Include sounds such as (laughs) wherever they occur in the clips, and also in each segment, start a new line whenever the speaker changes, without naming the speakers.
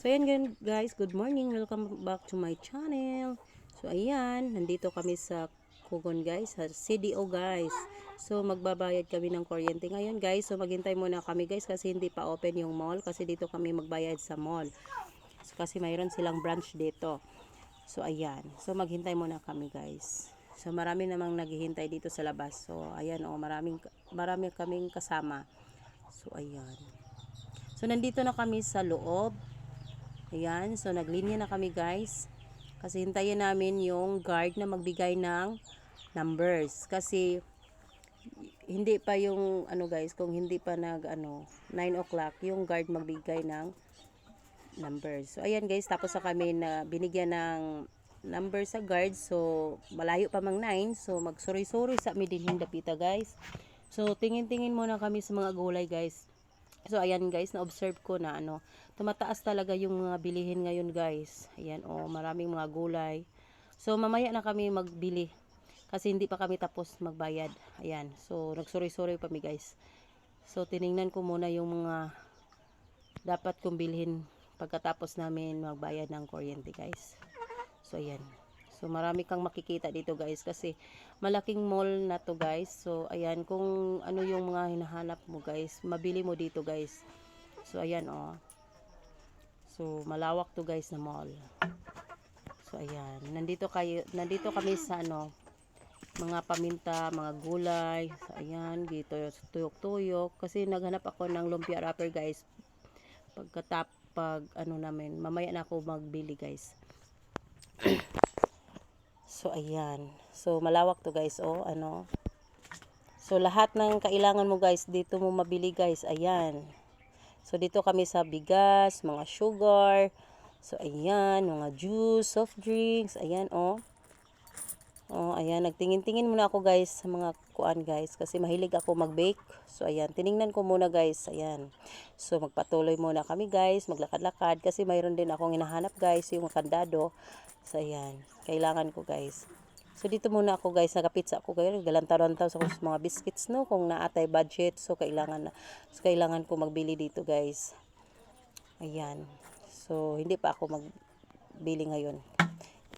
So ayan guys, good morning. Welcome back to my channel. So ayan, nandito kami sa Kugon guys, sa CDO guys. So magbabayad kami ng kuryente ngayon guys. So maghintay muna kami guys kasi hindi pa open yung mall kasi dito kami magbayad sa mall. So, kasi mayroon silang branch dito. So ayan, so maghintay muna kami guys. So marami namang naghihintay dito sa labas. So ayan oh, maraming marami kaming kasama. So ayan. So nandito na kami sa loob. Ayan, so naglinya na kami guys. Kasi hintayin namin yung guard na magbigay ng numbers. Kasi hindi pa yung ano guys, kung hindi pa nag ano 9 o'clock, yung guard magbigay ng numbers. So ayan guys, tapos na kami na binigyan ng number sa guard. So malayo pa mang 9. So magsuri-suri sa midinhin dapita guys. So tingin-tingin muna kami sa mga gulay guys. So ayan guys, na-observe ko na ano, tumataas talaga yung mga bilihin ngayon guys. Ayan oh, maraming mga gulay. So mamaya na kami magbili kasi hindi pa kami tapos magbayad. Ayan. So nagsuri-suri pa mi guys. So tiningnan ko muna yung mga dapat kong bilhin pagkatapos namin magbayad ng kuryente guys. So ayan. So marami kang makikita dito guys kasi malaking mall na to guys. So ayan kung ano yung mga hinahanap mo guys, mabili mo dito guys. So ayan oh. So malawak to guys na mall. So ayan, nandito kayo nandito kami sa ano mga paminta, mga gulay. So ayan, dito tuyok-tuyok kasi naghanap ako ng lumpia wrapper guys. Pagkatap pag ano namin, mamaya na ako magbili guys. So, ayan. So, malawak to guys, oh, ano. So, lahat ng kailangan mo guys, dito mo mabili guys, ayan. So, dito kami sa bigas, mga sugar. So, ayan, mga juice, soft drinks, ayan, oh. Oh, ayan, nagtingin-tingin muna ako guys sa mga kuan guys kasi mahilig ako mag-bake. So ayan, tiningnan ko muna guys, ayan. So magpatuloy muna kami guys, maglakad-lakad kasi mayroon din akong hinahanap guys, yung kandado. So ayan, kailangan ko guys. So dito muna ako guys, nagapizza ako guys, galantaw-lantaw sa mga biscuits no kung naatay budget. So kailangan na so, kailangan ko magbili dito guys. Ayan. So hindi pa ako magbili ngayon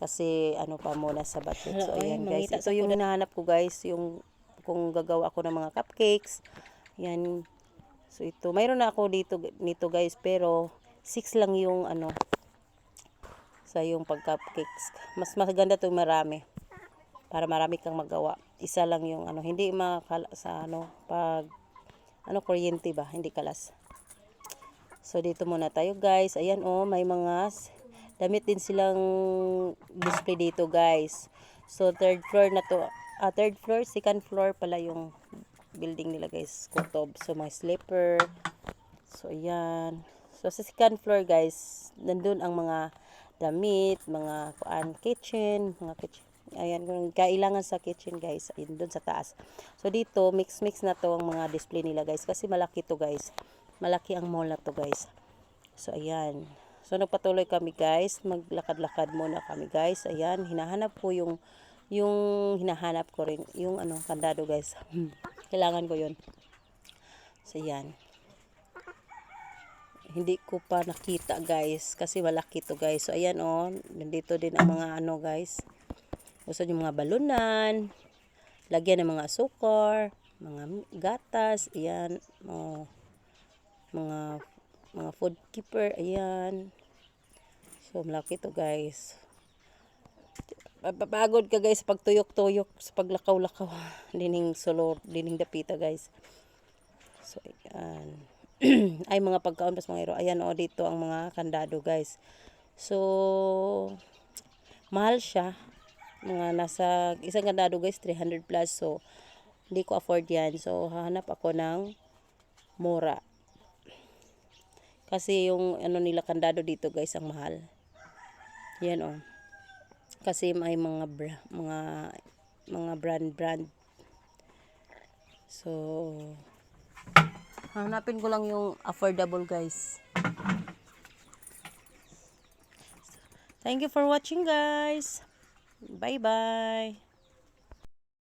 kasi ano pa muna sa budget. So ayan guys, ito yung hinahanap ko guys, yung kung gagawa ako ng mga cupcakes. Yan. So ito, mayroon na ako dito nito guys, pero 6 lang yung ano sa yung pag cupcakes. Mas maganda to marami. Para marami kang magawa. Isa lang yung ano, hindi makala sa ano pag ano kuryente ba, hindi kalas. So dito muna tayo guys. Ayan oh, may mga damit din silang display dito guys. So third floor na to. Ah, third floor second floor pala yung building nila guys. Kutob. So mga slipper so ayan. So sa second floor guys nandun ang mga damit mga kuan kitchen mga kitchen. Ayan kung kailangan sa kitchen guys ayun doon sa taas. So dito mix mix na to ang mga display nila guys. Kasi malaki to guys. Malaki ang mall na to guys. So ayan So nagpatuloy kami guys, maglakad-lakad muna kami guys. Ayan, hinahanap ko yung yung hinahanap ko rin, yung ano, kandado guys. (laughs) Kailangan ko 'yon. So ayan. Hindi ko pa nakita guys kasi malaki to guys. So ayan oh, nandito din ang mga ano guys. Gusto yung mga balunan, lagyan ng mga sukar, mga gatas, ayan, oh, mga mga food keeper, ayan. So, malaki to guys. Papagod ka guys pag tuyok-tuyok sa paglakaw-lakaw. (laughs) Dining solo, dining dapita guys. So, ayan. (clears throat) Ay, mga pagkaon pas mga hero. Ayan o, oh, dito ang mga kandado guys. So, mahal siya. Mga nasa, isang kandado guys, 300 plus. So, hindi ko afford yan. So, hahanap ako ng mura. Kasi yung ano nila kandado dito guys ang mahal. Yan oh. Kasi may mga bra, mga mga brand brand. So hanapin ko lang yung affordable guys. Thank you for watching guys. Bye bye.